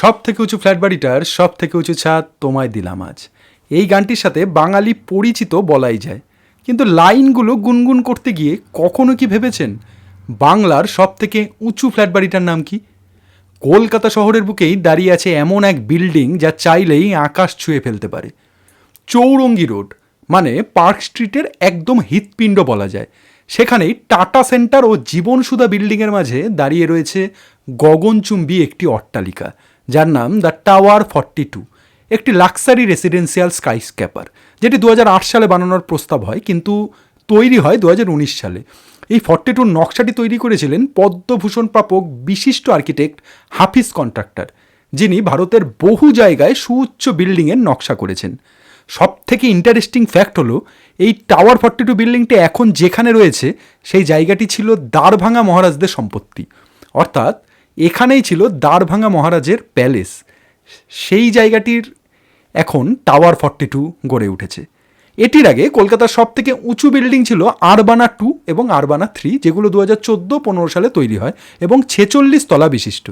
সব থেকে উঁচু ফ্ল্যাট বাড়িটার সব থেকে উঁচু ছাদ তোমায় দিলাম আজ। এই গানটির সাথে বাঙালি পরিচিত বলাই যায়। কিন্তু লাইনগুলো গুনগুন করতে গিয়ে কখনো কি ভেবেছেন? বাংলার সব থেকে উঁচু ফ্ল্যাট বাড়িটার নাম কি? কলকাতা শহরের বুকেই দাঁড়িয়ে আছে এমন এক বিল্ডিং যা চাইলেই আকাশ ছুঁয়ে ফেলতে পারে। চৌরঙ্গি রোড মানে পার্ক স্ট্রিটের একদম হৃৎপিণ্ড বলা যায়। সেখানেই টাটা সেন্টার ও জীবনসুধা বিল্ডিংয়ের মাঝে দাঁড়িয়ে রয়েছে গগনচুম্বী একটি অট্টালিকা। যার নাম দ্য টাওয়ার ফর্টি টু একটি লাক্সারি রেসিডেন্সিয়াল স্কাইস্ক্যাপার যেটি দু হাজার আট সালে বানানোর প্রস্তাব হয়, কিন্তু তৈরি হয় দু হাজার উনিশ সালে। এই ফর্টি টুর নকশাটি তৈরি করেছিলেন পদ্মভূষণ প্রাপক বিশিষ্ট আর্কিটেক্ট হাফিজ কন্ট্রাক্টর, যিনি ভারতের বহু জায়গায় সুউচ্চ বিল্ডিংয়ের নকশা করেছেন। সব থেকে ইন্টারেস্টিং ফ্যাক্ট হলো, এই টাওয়ার ফর্টি টু বিল্ডিংটি এখন যেখানে রয়েছে, সেই জায়গাটি ছিল দ্বারভাঙা মহারাজদের সম্পত্তি। অর্থাৎ এখানেই ছিল দ্বারভাঙা মহারাজের প্যালেস। সেই জায়গাটির এখন টাওয়ার ফর্টি টু গড়ে উঠেছে। এটির আগে কলকাতার সব থেকে উঁচু বিল্ডিং ছিল আরবানা টু এবং আরবানা থ্রি যেগুলো দু হাজার চোদ্দ পনেরো সালে তৈরি হয় এবং ছেচল্লিশ তলা বিশিষ্ট।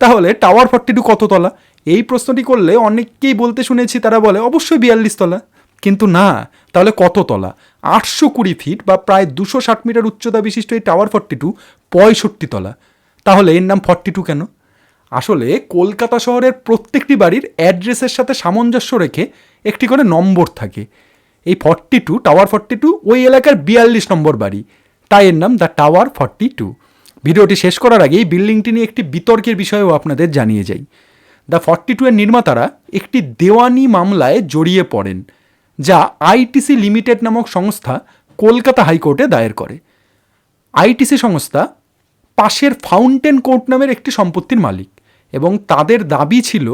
তাহলে টাওয়ার ফর্টি টু কত তলা? এই প্রশ্নটি করলে অনেককেই বলতে শুনেছি, তারা বলে অবশ্যই বিয়াল্লিশ তলা। কিন্তু না, তাহলে কত তলা? আটশো কুড়ি ফিট বা প্রায় দুশো ষাট মিটার উচ্চতা বিশিষ্ট এই টাওয়ার ফর্টি টু পঁয়ষট্টি তলা। তাহলে এর নাম ফর্টি টু কেন? আসলে কলকাতা শহরের প্রত্যেকটি বাড়ির অ্যাড্রেসের সাথে সামঞ্জস্য রেখে একটি করে নম্বর থাকে। এই forty two tower forty two ওই এলাকার বিয়াল্লিশ নম্বর বাড়ি। তাই এর নাম দ্য টাওয়ার ফর্টি টু ভিডিওটি শেষ করার আগে এই বিল্ডিংটি নিয়ে একটি বিতর্কের বিষয়েও আপনাদের জানিয়ে যাই। দ্য ফর্টি টু এর নির্মাতারা একটি দেওয়ানি মামলায় জড়িয়ে পড়েন, যা আইটিসি লিমিটেড নামক সংস্থা কলকাতা হাইকোর্টে দায়ের করে। আইটিসি সংস্থা পাশের ফাউন্টেন কোর্ট নামের একটি সম্পত্তির মালিক এবং তাদের দাবি ছিল,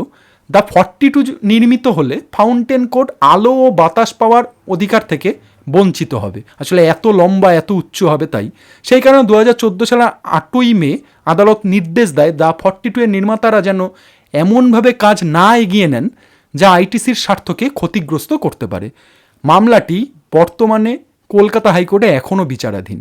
দ্য ফর্টি টু নির্মিত হলে ফাউন্টেন কোর্ট আলো ও বাতাস পাওয়ার অধিকার থেকে বঞ্চিত হবে। আসলে এত লম্বা, এত উচ্চ হবে তাই। সেই কারণে দু হাজার চোদ্দ সালের আটই মে আদালত নির্দেশ দেয়, দ্য ফর্টি টু এর নির্মাতারা যেন এমনভাবে কাজ না এগিয়ে নেন যা আইটিসির স্বার্থকে ক্ষতিগ্রস্ত করতে পারে। মামলাটি বর্তমানে কলকাতা হাইকোর্টে এখনও বিচারাধীন।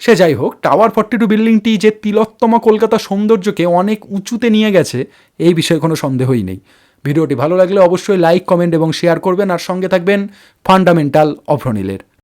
সে যাই হোক টাওয়ার ফর্টি টু বিল্ডিংটি যে তিলোত্তমা কলকাতা সৌন্দর্যকে অনেক উঁচুতে নিয়ে গেছে, এই বিষয়ে কোনো সন্দেহই নেই। ভিডিওটি ভালো লাগলে অবশ্যই লাইক কমেন্ট এবং শেয়ার করবেন, আর সঙ্গে থাকবেন ফান্ডামেন্টাল অভ্রনীলের।